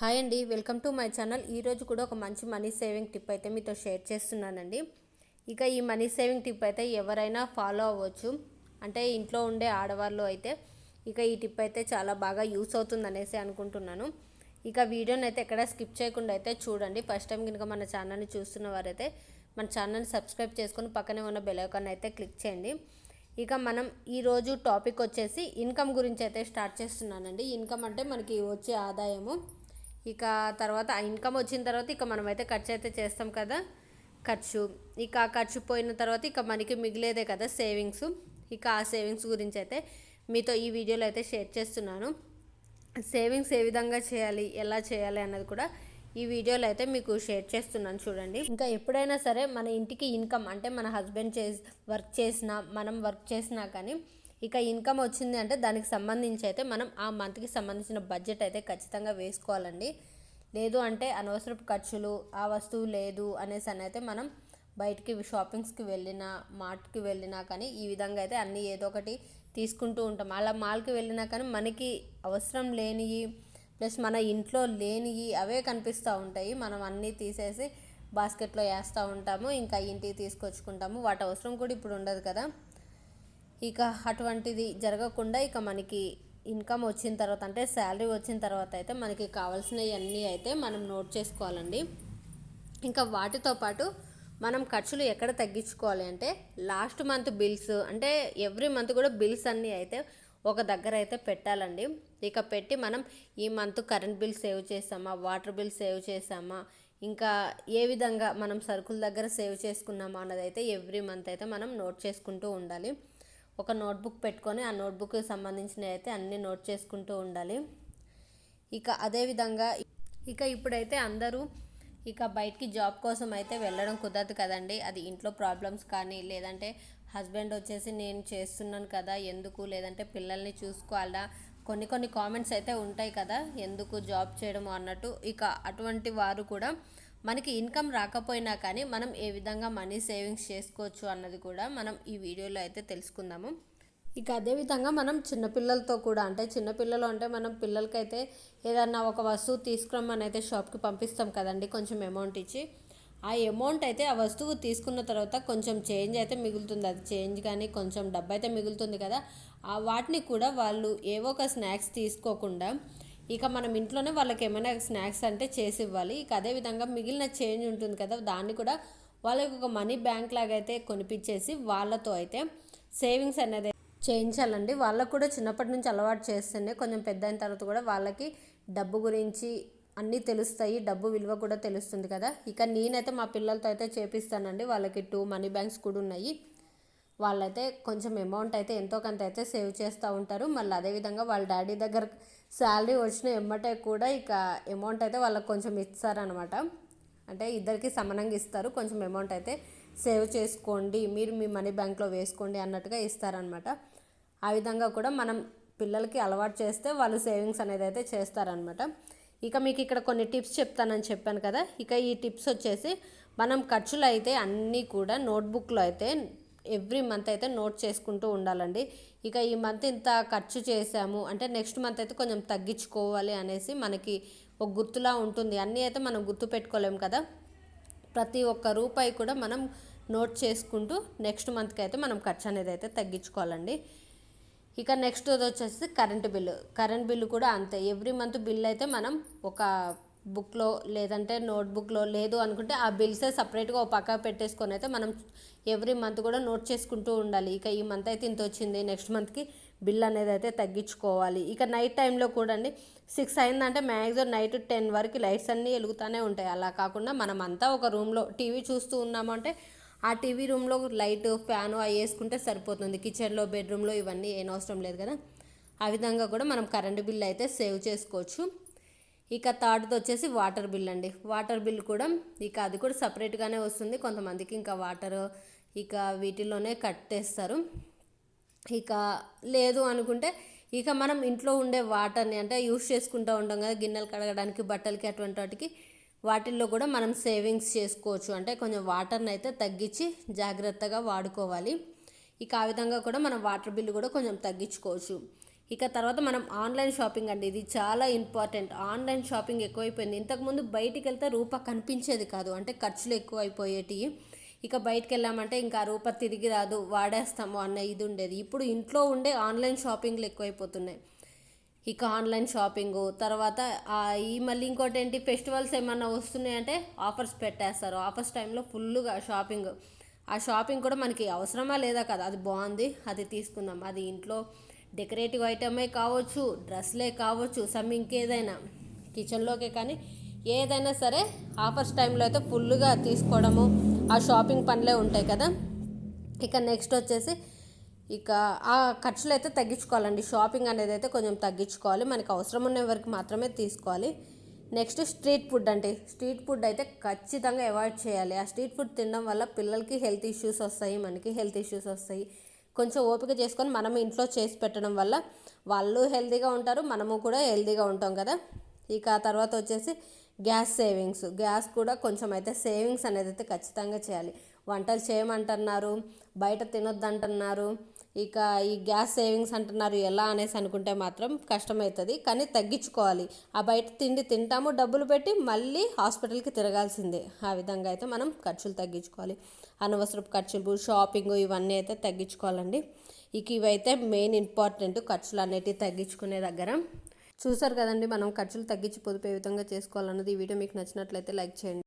Hi అండి welcome to my channel. ఈరోజు కూడా ఒక మంచి మనీ సేవింగ్ టిప్ అయితే మీతో షేర్ చేస్తున్నానండి. ఇక ఈ మనీ సేవింగ్ టిప్ అయితే ఎవరైనా ఫాలో అవ్వచ్చు. అంటే ఇంట్లో ఉండే ఆడవాళ్ళు అయితే ఇక ఈ టిప్ అయితే చాలా బాగా యూస్ అవుతుంది అనేసి అనుకుంటున్నాను. ఇక వీడియోని అయితే ఎక్కడ స్కిప్ చేయకుండా అయితే చూడండి. ఫస్ట్ టైం కనుక మన ఛానల్ని చూస్తున్న వారైతే మన ఛానల్ని సబ్స్క్రైబ్ చేసుకొని పక్కనే ఉన్న బెల్ ఐకాన్ అయితే క్లిక్ చేయండి. ఇక మనం ఈరోజు టాపిక్ వచ్చేసి ఇన్కమ్ గురించి అయితే స్టార్ట్ చేస్తున్నానండి. ఇన్కమ్ అంటే మనకి వచ్చే ఆదాయము. ఇక తర్వాత ఆ ఇన్కమ్ వచ్చిన తర్వాత ఇక మనమైతే ఖర్చు అయితే చేస్తాం కదా. ఖర్చు. ఇక ఆ ఖర్చు పోయిన తర్వాత ఇక మనకి మిగిలేదే కదా సేవింగ్స్. ఇక ఆ సేవింగ్స్ గురించి అయితే మీతో ఈ వీడియోలో అయితే షేర్ చేస్తున్నాను. సేవింగ్స్ ఏ విధంగా చేయాలి ఎలా చేయాలి అన్నది కూడా ఈ వీడియోలో అయితే మీకు షేర్ చేస్తున్నాను చూడండి. ఇంకా ఎప్పుడైనా సరే మన ఇంటికి ఇన్కమ్ అంటే మన హస్బెండ్ చేసి వర్క్ చేసినా మనం వర్క్ చేసినా కానీ ఇక ఇన్కమ్ వచ్చింది అంటే దానికి సంబంధించి అయితే మనం ఆ మంత్కి సంబంధించిన బడ్జెట్ అయితే ఖచ్చితంగా వేసుకోవాలండి. లేదు అంటే అనవసరపు ఖర్చులు ఆ వస్తువు లేదు అనేసి అని అయితే మనం బయటికి షాపింగ్స్కి వెళ్ళినా మార్ట్కి వెళ్ళినా కానీ ఈ విధంగా అయితే అన్నీ ఏదో ఒకటి తీసుకుంటూ ఉంటాం. అలా మాల్కి వెళ్ళినా కానీ మనకి అవసరం లేనివి ప్లస్ మన ఇంట్లో లేనివి అవే కనిపిస్తూ ఉంటాయి. మనం అన్నీ తీసేసి బాస్కెట్లో వేస్తూ ఉంటాము ఇంకా ఇంటికి తీసుకొచ్చుకుంటాము. వాటి అవసరం కూడా ఇప్పుడు ఉండదు కదా. ఇక అటువంటిది జరగకుండా ఇక మనకి ఇన్కమ్ వచ్చిన తర్వాత అంటే శాలరీ వచ్చిన తర్వాత అయితే మనకి కావాల్సినవన్నీ అయితే మనం నోట్ చేసుకోవాలండి. ఇంకా వాటితో పాటు మనం ఖర్చులు ఎక్కడ తగ్గించుకోవాలి అంటే లాస్ట్ మంత్ బిల్స్ అంటే ఎవ్రీ మంత్ కూడా బిల్స్ అన్నీ అయితే ఒక దగ్గర అయితే పెట్టాలండి. ఇక పెట్టి మనం ఈ మంత్ కరెంట్ బిల్ సేవ్ చేసామా వాటర్ బిల్ సేవ్ చేసామా ఇంకా ఏ విధంగా మనం సరుకుల దగ్గర సేవ్ చేసుకున్నామా అన్నది అయితే ఎవ్రీ మంత్ అయితే మనం నోట్ చేసుకుంటూ ఉండాలి. ఒక నోట్బుక్ పెట్టుకొని ఆ నోట్బుక్కి సంబంధించినవి అయితే అన్నీ నోట్ చేసుకుంటూ ఉండాలి. ఇక అదేవిధంగా ఇక ఇప్పుడైతే అందరూ ఇక బయటికి జాబ్ కోసం అయితే వెళ్ళడం కుదరదు కదండి. అది ఇంట్లో ప్రాబ్లమ్స్ కానీ లేదంటే హస్బెండ్ వచ్చేసి నేను చేస్తున్నాను కదా ఎందుకు? లేదంటే పిల్లల్ని చూసుకోవాలా? కొన్ని కొన్ని కామెంట్స్ అయితే ఉంటాయి కదా ఎందుకు జాబ్ చేయడం అన్నట్టు. ఇక అటువంటి వారు కూడా మనకి ఇన్కమ్ రాకపోయినా కానీ మనం ఏ విధంగా మనీ సేవింగ్స్ చేసుకోవచ్చు అన్నది కూడా మనం ఈ వీడియోలో అయితే తెలుసుకుందాము. ఇక అదేవిధంగా మనం చిన్నపిల్లలతో కూడా అంటే చిన్నపిల్లలు అంటే మనం పిల్లలకైతే ఏదన్నా ఒక వస్తువు తీసుకురమ్మని అయితే షాప్కి పంపిస్తాం కదండి కొంచెం అమౌంట్ ఇచ్చి. ఆ అమౌంట్ అయితే ఆ వస్తువు తీసుకున్న తర్వాత కొంచెం చేంజ్ అయితే మిగులుతుంది. అది చేంజ్ కానీ కొంచెం డబ్బు అయితే మిగులుతుంది కదా. ఆ వాటిని కూడా వాళ్ళు ఏవో ఒక స్నాక్స్ తీసుకోకుండా ఇక మనం ఇంట్లోనే వాళ్ళకి ఏమైనా స్నాక్స్ అంటే చేసి ఇవ్వాలి. ఇక అదేవిధంగా మిగిలిన చేంజ్ ఉంటుంది కదా దాన్ని కూడా వాళ్ళకి ఒక మనీ బ్యాంక్ లాగా అయితే కొనిపించేసి వాళ్ళతో అయితే సేవింగ్స్ అనేది చేయించాలండి. వాళ్ళకు కూడా చిన్నప్పటి నుంచి అలవాటు చేస్తేనే కొంచెం పెద్ద అయిన తర్వాత కూడా వాళ్ళకి డబ్బు గురించి అన్నీ తెలుస్తాయి. డబ్బు విలువ కూడా తెలుస్తుంది కదా. ఇక నేనైతే మా పిల్లలతో అయితే చేపిస్తానండి. వాళ్ళకి టూ మనీ బ్యాంక్స్ కూడా ఉన్నాయి. వాళ్ళైతే కొంచెం అమౌంట్ అయితే ఎంతో కొంత అయితే సేవ్ చేస్తూ ఉంటారు. మళ్ళీ అదేవిధంగా వాళ్ళ డాడీ దగ్గర శాలరీ వచ్చిన ఎమ్మటే కూడా ఇక అమౌంట్ అయితే వాళ్ళకి కొంచెం ఇస్తారనమాట అంటే ఇద్దరికి సమానంగా ఇస్తారు. కొంచెం అమౌంట్ అయితే సేవ్ చేసుకోండి మీరు మీ మనీ బ్యాంక్లో వేసుకోండి అన్నట్టుగా ఇస్తారనమాట ఆ విధంగా కూడా మనం పిల్లలకి అలవాటు చేస్తే వాళ్ళు సేవింగ్స్ అనేది అయితే చేస్తారనమాట ఇక మీకు ఇక్కడ కొన్ని టిప్స్ చెప్తానని చెప్పాను కదా. ఇక ఈ టిప్స్ వచ్చేసి మనం ఖర్చులు అయితే అన్నీ కూడా నోట్బుక్లో అయితే ఎవ్రీ మంత్ అయితే నోట్ చేసుకుంటూ ఉండాలండి. ఇక ఈ మంత్ ఇంత ఖర్చు చేసాము అంటే నెక్స్ట్ మంత్ అయితే కొంచెం తగ్గించుకోవాలి అనేసి మనకి ఒక గుర్తులా ఉంటుంది. అన్నీ అయితే మనం గుర్తు పెట్టుకోలేము కదా. ప్రతి ఒక్క రూపాయి కూడా మనం నోట్ చేసుకుంటూ నెక్స్ట్ మంత్కి అయితే మనం ఖర్చు అనేది అయితే తగ్గించుకోవాలండి. ఇక నెక్స్ట్ వచ్చేసి కరెంటు బిల్లు. కరెంట్ బిల్లు కూడా అంతే. ఎవ్రీ మంత్ బిల్ అయితే మనం ఒక బుక్లో లేదంటే నోట్బుక్లో లేదు అనుకుంటే ఆ బిల్సే సపరేట్గా ఒక పక్క పెట్టేసుకొని అయితే మనం ఎవ్రీ మంత్ కూడా నోట్ చేసుకుంటూ ఉండాలి. ఇక ఈ మంత్ అయితే ఇంత వచ్చింది నెక్స్ట్ మంత్కి బిల్ అనేది అయితే తగ్గించుకోవాలి. ఇక నైట్ టైంలో కూడా అండి సిక్స్ అయిందంటే మ్యాక్సిమం నైట్ టెన్ వరకు లైట్స్ అన్నీ వెలుగుతూనే ఉంటాయి. అలా కాకుండా మనం అంతా ఒక రూమ్లో టీవీ చూస్తూ ఉన్నామంటే ఆ టీవీ రూమ్లో లైట్ ఫ్యాన్ అవి వేసుకుంటే సరిపోతుంది. కిచెన్లో బెడ్రూమ్లో ఇవన్నీ ఏం అవసరం లేదు కదా. ఆ విధంగా కూడా మనం కరెంటు బిల్ అయితే సేవ్ చేసుకోవచ్చు. ఇక థర్డ్ది వచ్చేసి వాటర్ బిల్ అండి. వాటర్ బిల్ కూడా ఇక అది కూడా సపరేట్గానే వస్తుంది. కొంతమందికి ఇంకా వాటర్ ఇక వీటిలోనే కట్టేస్తారు. ఇక లేదు అనుకుంటే ఇక మనం ఇంట్లో ఉండే వాటర్ని అంటే యూస్ చేసుకుంటూ ఉంటాం కదా గిన్నెలు కడగడానికి బట్టలకి అటువంటి వాటికి వాటిల్లో కూడా మనం సేవింగ్స్ చేసుకోవచ్చు. అంటే కొంచెం వాటర్ని అయితే తగ్గించి జాగ్రత్తగా వాడుకోవాలి. ఇక ఆ విధంగా కూడా మనం వాటర్ బిల్లు కూడా కొంచెం తగ్గించుకోవచ్చు. ఇక తర్వాత మనం ఆన్లైన్ షాపింగ్ అండి ఇది చాలా ఇంపార్టెంట్. ఆన్లైన్ షాపింగ్ ఎక్కువైపోయింది. ఇంతకుముందు బయటికి వెళ్తే రూప కనిపించేది కాదు అంటే ఖర్చులు ఎక్కువ ఇక బయటికి వెళ్ళామంటే ఇంకా ఆ రూప తిరిగి రాదు వాడేస్తాము అన్న ఇది ఉండేది. ఇప్పుడు ఇంట్లో ఉండే ఆన్లైన్ షాపింగ్లు ఎక్కువైపోతున్నాయి. ఇక ఆన్లైన్ షాపింగ్ తర్వాత ఈ మళ్ళీ ఇంకోటి ఏంటి ఫెస్టివల్స్ ఏమన్నా వస్తున్నాయంటే ఆఫర్స్ పెట్టేస్తారు. ఆఫర్స్ టైంలో ఫుల్గా షాపింగ్. ఆ షాపింగ్ కూడా మనకి అవసరమా లేదా కదా? అది బాగుంది అది తీసుకుందాం. అది ఇంట్లో డెకరేటివ్ ఐటమే కావచ్చు డ్రెస్లే కావచ్చు సమ్ ఇంకేదైనా కిచెన్లోకే కానీ ఏదైనా సరే ఆఫర్స్ టైంలో అయితే ఫుల్గా తీసుకోవడము ఆ షాపింగ్ పనులే ఉంటాయి కదా. ఇక నెక్స్ట్ వచ్చేసి ఇక ఆ ఖర్చులు అయితే తగ్గించుకోవాలండి. షాపింగ్ అనేది అయితే కొంచెం తగ్గించుకోవాలి. మనకి అవసరం ఉన్న వరకు మాత్రమే తీసుకోవాలి. నెక్స్ట్ స్ట్రీట్ ఫుడ్ అండి. స్ట్రీట్ ఫుడ్ అయితే ఖచ్చితంగా అవాయిడ్ చేయాలి. ఆ స్ట్రీట్ ఫుడ్ తినడం వల్ల పిల్లలకి హెల్త్ ఇష్యూస్ వస్తాయి మనకి హెల్త్ ఇష్యూస్ వస్తాయి. కొంచెం ఓపిక చేసుకొని మనం ఇంట్లో చేసి పెట్టడం వల్ల వాళ్ళు హెల్తీగా ఉంటారు మనము కూడా హెల్తీగా ఉంటాం కదా. ఇక ఆ తర్వాత వచ్చేసి గ్యాస్ సేవింగ్స్. గ్యాస్ కూడా కొంచెం అయితే సేవింగ్స్ అనేది అయితే ఖచ్చితంగా చేయాలి. వంటలు చేయమంటున్నారు బయట తినొద్దంటున్నారు ఇక ఈ గ్యాస్ సేవింగ్స్ అంటున్నారు ఎలా అనేసి అనుకుంటే మాత్రం కష్టమవుతుంది కానీ తగ్గించుకోవాలి. ఆ బయట తిండి తింటాము డబ్బులు పెట్టి మళ్ళీ హాస్పిటల్కి తిరగాల్సిందే. ఆ విధంగా అయితే మనం ఖర్చులు తగ్గించుకోవాలి. అనవసరపు ఖర్చులు షాపింగ్ ఇవన్నీ అయితే తగ్గించుకోవాలండి. ఇక ఇవైతే మెయిన్ ఇంపార్టెంట్ ఖర్చులు అనేటివి తగ్గించుకునే దగ్గర. చూసారు కదండి మనం ఖర్చులు తగ్గించి పొదుపు ఏ విధంగా చేసుకోవాలన్నది ఈ వీడియో మీకు నచ్చినట్లయితే లైక్ చేయండి.